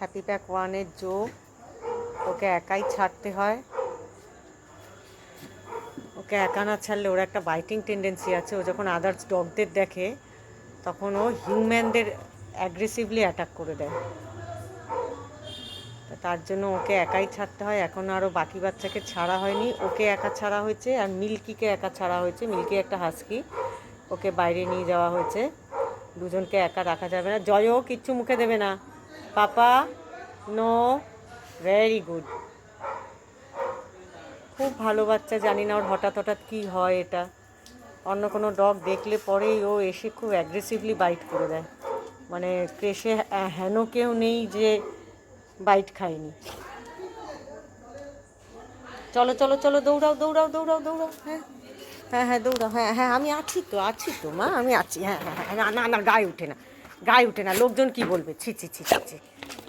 Happy pack ওয়ানের জো। ওকে একাই ছাড়তে হয়। ওকে একা না ছাড়লে ওর একটা বাইটিং টেন্ডেন্সি আছে। ও যখন আদার্স ডগদের দেখে, তখন ও হিউম্যানদের অ্যাগ্রেসিভলি অ্যাটাক করে দেয়। তার জন্য ওকে একাই ছাড়তে হয়। এখন আরও বাকি বাচ্চাকে ছাড়া হয়নি। ওকে একা ছাড়া হয়েছে আর মিল্কিকে একা ছাড়া হয়েছে। মিল্কি একটা হাসকি ওকে বাইরে নিয়ে যাওয়া হয়েছে। দুজনকে একা রাখা যাবে না। জয়ও কিচ্ছু মুখে দেবে না। পাপা! নো ভেরি গুড খুব ভালো বাচ্চা, জানি না ওর হঠাৎ হঠাৎ কী হয় এটা। অন্য কোনো ডগ দেখলে পরেই ও এসে খুব অ্যাগ্রেসিভলি বাইট করে দেয়। মানে ক্রেশে হেন কেউ নেই যে বাইট খায়নি। চলো চলো চলো, দৌড়াও দৌড়াও দৌড়াও দৌড়াও হ্যাঁ। হ্যাঁ হ্যাঁ দৌড়াও হ্যাঁ হ্যাঁ আমি আছি তো আছি তো, মা, আমি আছি হ্যাঁ হ্যাঁ হ্যাঁ না না গায়ে ওঠে না, গায়ে উঠে না। লোকজন কি বলবে? ছি ছি ছি ছি ছি।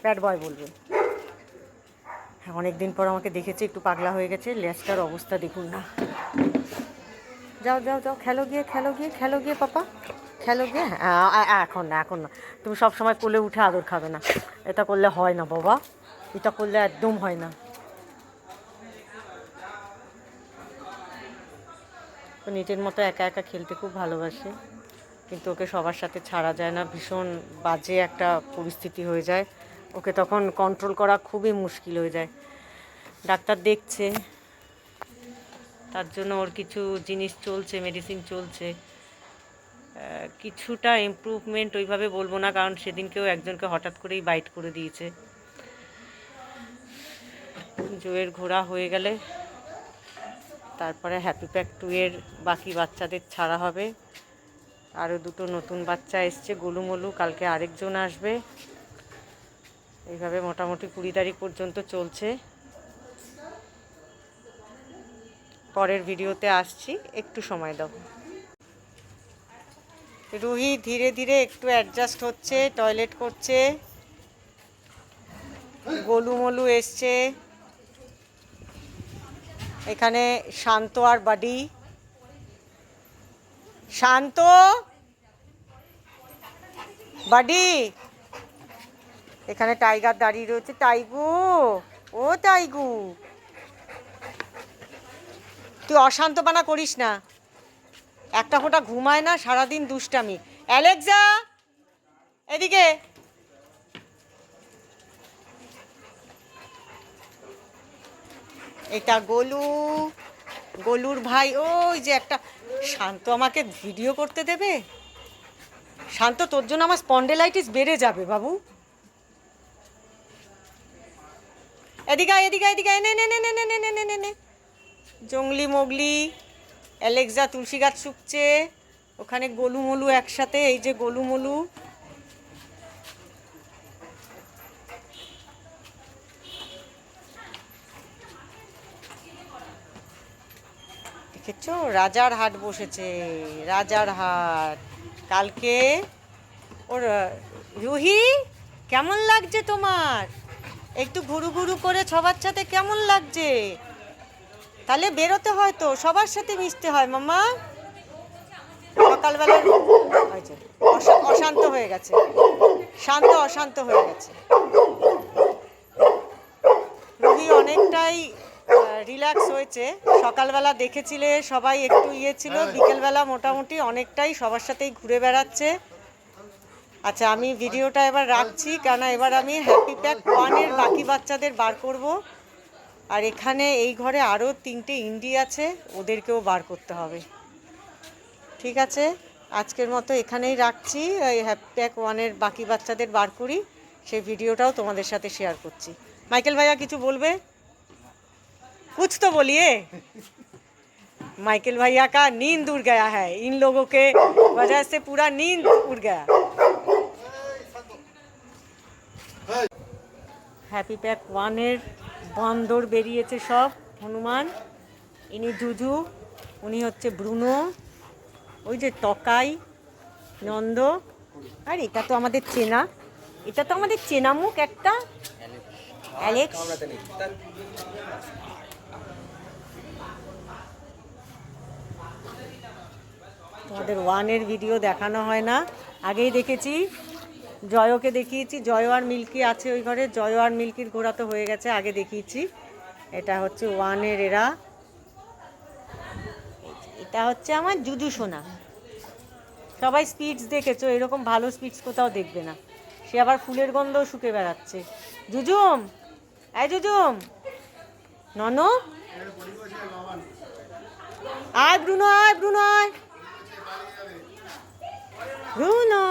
ব্যাড বয় বলবে। হ্যাঁ অনেক দিন পর আমাকে দেখেছে একটু পাগলা হয়ে গেছে লেজটার অবস্থা দেখুন না। যাও যাও যাও খেলো গিয়ে খেলো গিয়ে খেলো গিয়ে পাপা। খেলো গিয়ে হ্যাঁ, এখন না এখন না। তুমি সব সময় কোলে উঠে আদর খাবে না। এটা করলে হয় না বাবা। এটা করলে একদম হয় না। তো নিজের মতো একা একা খেলতে খুব ভালোবাসে। কিন্তু ওকে সবার সাথে ছাড়া যায় না। ভীষণ বাজে একটা পরিস্থিতি হয়ে যায়। ওকে তখন কন্ট্রোল করা খুবই মুশকিল হয়ে যায়। ডাক্তার দেখছে, তার জন্য ওর কিছু জিনিস চলছে মেডিসিন চলছে। কিছুটা ইমপ্রুভমেন্ট ওইভাবে বলব না, কারণ সেদিনকেও একজনকে হঠাৎ করেই বাইট করে দিয়েছে। জোয়ের ঘোরা হয়ে গেলে, তারপরে হ্যাপি প্যাক টু এর বাকি বাচ্চাদের ছাড়া হবে। আরও দুটো নতুন বাচ্চা এসছে, গোলুমলু, কালকে আরেকজন আসবে। এইভাবে মোটামুটি কুড়ি তারিখ পর্যন্ত চলছে। পরের ভিডিওতে আসছি, একটু সময় দাও। রুহি ধীরে ধীরে একটু অ্যাডজাস্ট হচ্ছে টয়লেট করছে। গোলুমলু এসছে। এখানে শান্ত আর বাডি শান্ত! বাডি এখানে টাইগার দাঁড়িয়ে রয়েছে। টাইগু, ও টাইগু। তুই অশান্ত অশান্তপানা করিস না। একটা ফোঁটা ঘুমায় না, সারাদিন দুষ্টামি। অ্যালেক্সা, এদিকে। এটা গোলু, গোলুর ভাই, ওই যে একটা, শান্ত আমাকে ভিডিও করতে দেবে? শান্ত, তোর জন্য আমার স্পন্ডেলাইটিস বেড়ে যাবে, বাবু। এদিকে এদিকে এদিকে নে নে নে নে নে নে নে নে নে। জঙ্গলি মোগলি, অ্যালেক্সা তুলসী গাছ শুকছে। ওখানে গোলু মলু একসাথে, এই যে গোলু মলু। দেখেছ? রাজার হাট বসেছে, রাজার হাট। কালকে ওর, রুহি, কেমন লাগছে তোমার? একটু ঘুরু ঘুরু করে সবার সাথে কেমন লাগছে? তাহলে বেরোতে হয় তো, সবার সাথে মিশতে হয় মামা সকালবেলা অশান্ত হয়ে গেছে। শান্ত, অশান্ত হয়ে গেছে। রুহি অনেকটাই রিল্যাক্স হয়েছে। সকালবেলা দেখেছিলে সবাই একটু ইয়ে ছিল, বিকেলবেলা মোটামুটি অনেকটাই সবার সাথেই ঘুরে বেড়াচ্ছে। আচ্ছা আমি ভিডিওটা এবার রাখছি কেন এবার আমি হ্যাপি প্যাক ওয়ানের বাকি বাচ্চাদের বার করব আর এখানে এই ঘরে আরও তিনটে ইন্ডি আছে ওদেরকেও বার করতে হবে ঠিক আছে আজকের মতো এখানেই রাখছি এই হ্যাপি প্যাক ওয়ানের বাকি বাচ্চাদের বার করি সেই ভিডিওটাও তোমাদের সাথে শেয়ার করছি মাইকেল ভাইয়া কিছু বলবে कुछ तो बोलिए माइकल भैया का नींद उड़ गया है इन लोगों के वजह से पूरा नींद उड़ गया হ্যাপি প্যাক ওয়ানের বান্দর বেরিয়েছে সব। হনুমান, ইনি জুজু, উনি হচ্ছে ব্রুনো, ওই যে তকাই নন্দ। আর এটা তো আমাদের চেনা। এটা তো আমাদের চেনা মুখ একটা। অ্যালেক্স তোমাদের ওয়ানের ভিডিও দেখানো হয় না। আগেই দেখেছি। জয়কে দেখিয়েছি। জয় আর মিল্কি আছে ওই ঘরে। জয় আর মিল্কির ঘোড়া তো হয়ে গেছে, আগে দেখিয়েছি। এটা হচ্ছে ওয়ানের এরা। এটা হচ্ছে আমার জুজু সোনা। সবাই স্পিডস দেখেছ, এরকম ভালো স্পিডস কোথাও দেখবে না। সে আবার ফুলের গন্ধও শুকে বেড়াচ্ছে। জুজুম! এই জুজুম! নন? আয় ব্রুনো আয় ব্রুনো আয়। ব্রুনো!